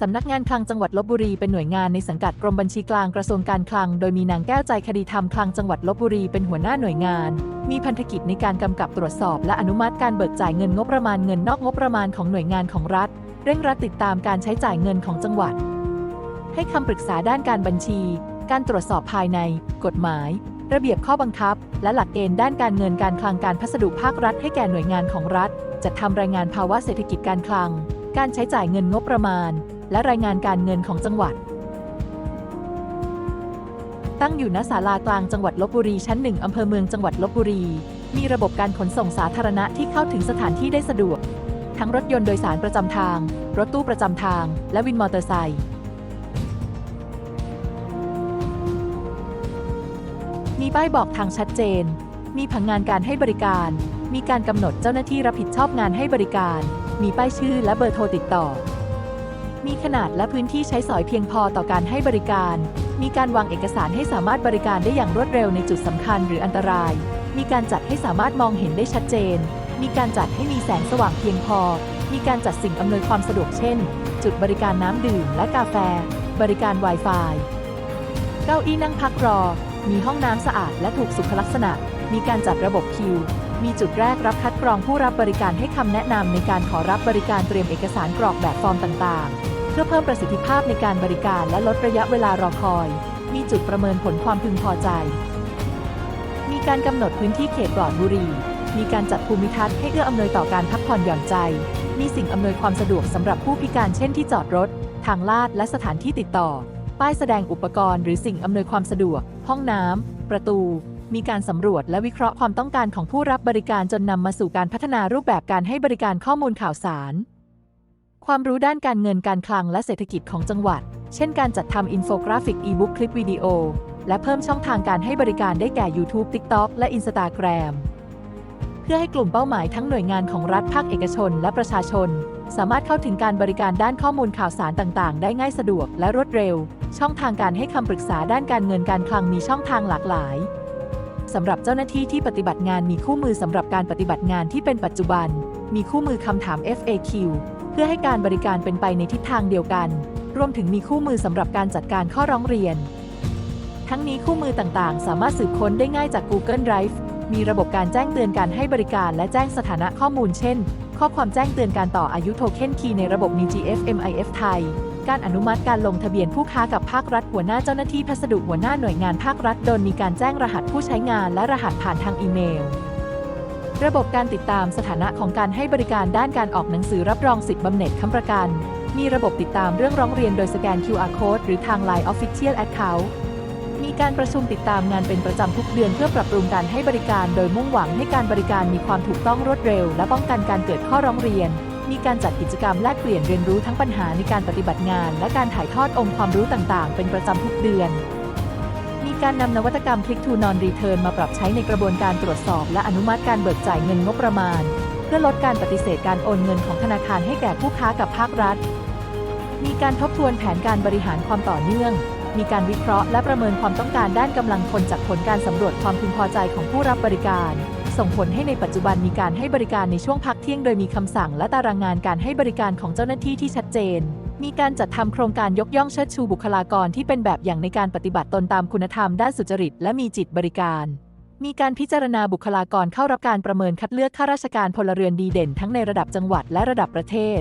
สำนักงานคลังจังหวัดลบบุรีเป็นหน่วยงานในสังกัดกรมบัญชีกลางกระทรวงการคลัง โดยมีนางแก้วใจคดีธรรมคลังจังหวัดลบบุรีเป็นหัวหน้าหน่วยงาน มีพันธกิจในการกำกับตรวจสอบ และอนุมัติการเบิกจ่ายเงินงบประมาณเงินนอกงบประมาณของหน่วยงานของรัฐ เร่งรัดติดตามการใช้จ่ายเงินของจังหวัด ให้คำปรึกษาด้านการบัญชี การตรวจสอบภายใน กฎหมาย ระเบียบข้อบังคับ และหลักเกณฑ์ด้านการเงินการคลังการพัสดุภาครัฐ ให้แก่หน่วยงานของรัฐจัดทำรายงานภาวะเศรษฐกิจการคลัง การใช้จ่ายเงินงบประมาณ และรายงานการเงินของจังหวัด ตั้งอยู่ณศาลากลางจังหวัดลบบุรีชั้นหนึ่งอำเภอเมืองจังหวัดลบบุรี มีระบบการขนส่งสาธารณะที่เข้าถึงสถานที่ได้สะดวก ทั้งรถยนต์โดยสารประจำทาง รถตู้ประจำทาง และวินมอเตอร์ไซค์มีป้ายบอกทางชัดเจน มีผังงานการให้บริการ มีการกำหนดเจ้าหน้าที่รับผิดชอบงานให้บริการ มีป้ายชื่อและเบอร์โทรติดต่อ มีขนาดและพื้นที่ใช้สอยเพียงพอต่อการให้บริการ มีการวางเอกสารให้สามารถบริการได้อย่างรวดเร็วในจุดสำคัญหรืออันตราย มีการจัดให้สามารถมองเห็นได้ชัดเจน มีการจัดให้มีแสงสว่างเพียงพอ มีการจัดสิ่งอำนวยความสะดวกเช่น จุดบริการน้ำดื่มและกาแฟ บริการ Wi-Fi เก้าอี้นั่งพักรอ มีห้องน้ำสะอาดและถูกสุขลักษณะ มีการจัดระบบคิว มีจุดแรกรับคัดกรองผู้รับบริการให้คำแนะนำในการขอรับบริการเตรียมเอกสารกรอกแบบฟอร์มต่างๆ พื่อเพิ่มประสิทธิภาพในการบริการและลดระยะเวลารอคอย มีจุดประเมินผลความพึงพอใจ มีการกำหนดพื้นที่เขตปลอดบุหรี่ มีการจัดภูมิทัศน์ให้เอื้ออำนวยต่อการพักผ่อนหย่อนใจ มีสิ่งอำนวยความสะดวกสำหรับผู้พิการเช่นที่จอดรถ ทางลาดและสถานที่ติดต่อ ป้ายแสดงอุปกรณ์หรือสิ่งอำนวยความสะดวก ห้องน้ำ ประตู มีการสำรวจและวิเคราะห์ความต้องการของผู้รับบริการจนนำมาสู่การพัฒนารูปแบบการให้บริการข้อมูลข่าวสาร ความรู้ด้านการเงินการคลังและเศรษฐกิจของจังหวัด เช่นการจัดทำอินโฟกราฟิกอีบุ๊กคลิปวิดีโอ และเพิ่มช่องทางการให้บริการได้แก่ YouTube TikTok และ Instagram เพื่อให้กลุ่มเป้าหมายทั้งหน่วยงานของรัฐภาคเอกชน และประชาชน สามารถเข้าถึงการบริการด้านข้อมูลข่าวสารต่างๆ ได้ง่ายสะดวกและรวดเร็ว ช่องทางการให้คำปรึกษาด้านการเงินการคลังมีช่องทางหลากหลายสำหรับเจ้าหน้าที่ที่ปฏิบัติงานมีคู่มือสำหรับการปฏิบัติงานที่เป็นปัจจุบัน มีคู่มือคำถาม FAQ เพื่อให้การบริการเป็นไปในทิศทางเดียวกัน รวมถึงมีคู่มือสำหรับการจัดการข้อร้องเรียน ทั้งนี้คู่มือต่างๆ สามารถสืบค้นได้ง่ายจาก Google Drive มีระบบการแจ้งเตือนการให้บริการและแจ้งสถานะข้อมูลเช่น ข้อความแจ้งเตือนการต่ออายุโทเค็นคีย์ในระบบ m g f MIF ไทย การอนุมัติการลงทะเบียนผู้ค้ากับภาครัฐหัวหน้าเจ้าหน้าที่พัสดุหัวหน้าหน่วยงานภาครัฐโดยมีการแจ้งรหัสผู้ใช้งานและรหัสผ่านทางอีเมล ระบบการติดตามสถานะของการให้บริการด้านการออกหนังสือรับรองสิทธิบำเหน็จค้ำประกัน มีระบบติดตามเรื่องร้องเรียนโดยสแกน QR Code หรือทาง Line Official Account มีการประชุมติดตามงานเป็นประจำทุกเดือนเพื่อปรับปรุงการให้บริการ โดยมุ่งหวังให้การบริการมีความถูกต้องรวดเร็ว และป้องกันการเกิดข้อร้องเรียน มีการจัดกิจกรรมแลกเปลี่ยนเรียนรู้ทั้งปัญหาในการปฏิบัติงาน และการถ่ายทอดองค์ความรู้ต่างๆ เป็นประจำทุกเดือน มีการนำนวัตกรรม Click to Non Return มาปรับใช้ในกระบวนการตรวจสอบ และอนุมัติการเบิกจ่ายเงินงบประมาณ เพื่อลดการปฏิเสธการโอนเงินของธนาคารให้แก่ผู้ค้ากับภาครัฐ มีการทบทวนแผนการบริหารความต่อเนื่อง มีการวิเคราะห์และประเมินความต้องการด้านกำลังคนจากผลการสำรวจความพึงพอใจของผู้รับบริการ ส่งผลให้ในปัจจุบันมีการให้บริการในช่วงพักเที่ยง โดยมีคำสั่งและตารางงานการให้บริการของเจ้าหน้าที่ที่ชัดเจน มีการจัดทำโครงการยกย่องเชิดชูบุคลากรที่เป็นแบบอย่างในการปฏิบัติตนตามคุณธรรมด้านสุจริตและมีจิตบริการ มีการพิจารณาบุคลากรเข้ารับการประเมินคัดเลือกข้าราชการพลเรือนดีเด่นทั้งในระดับจังหวัดและระดับประเทศ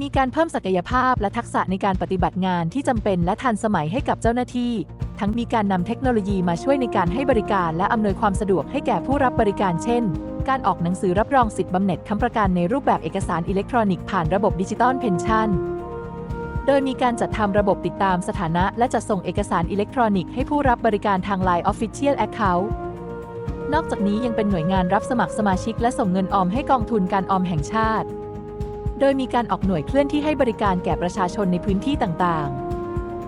มีการเพิ่มศักยภาพและทักษะในการปฏิบัติงานที่จำเป็นและทันสมัยให้กับเจ้าหน้าที่ ทั้งมีการนำเทคโนโลยีมาช่วยในการให้บริการและอำนวยความสะดวกให้แก่ผู้รับบริการเช่นการออกหนังสือรับรองสิทธิบำเหน็จค้ำประกันในรูปแบบเอกสารอิเล็กทรอนิกส์ผ่านระบบดิจิตอลเพนชั่น โดยมีการจัดทำระบบติดตามสถานะ และจัดส่งเอกสารอิเล็กทรอนิกส์ให้ผู้รับบริการทาง Line Official Account นอกจากนี้ยังเป็นหน่วยงานรับสมัครสมาชิกและส่งเงินออมให้กองทุนการออมแห่งชาติ โดยมีการออกหน่วยเคลื่อนที่ให้บริการแก่ประชาชนในพื้นที่ต่าง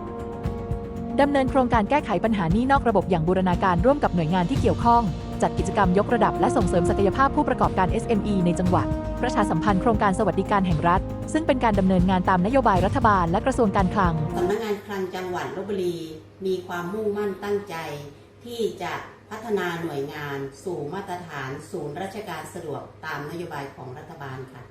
ๆ ดำเนินโครงการแก้ไขปัญหานี้นอกระบบอย่างบูรณาการร่วมกับหน่วยงานที่เกี่ยวข้อง จัดกิจกรรมยกระดับและส่งเสริมศักยภาพผู้ประกอบการ SME ในจังหวัด ประชาสัมพันธ์โครงการสวัสดิการแห่งรัฐ ซึ่งเป็นการดำเนินงานตามนโยบายรัฐบาลและกระทรวงการคลังสำนักงานคลังจังหวัดลบบุรี มีความมุ่งมั่นตั้งใจ ที่จะพัฒนาหน่วยงาน สู่มาตรฐาน ศูนย์ราชการสะดวกตามนโยบายของรัฐบาลค่ะ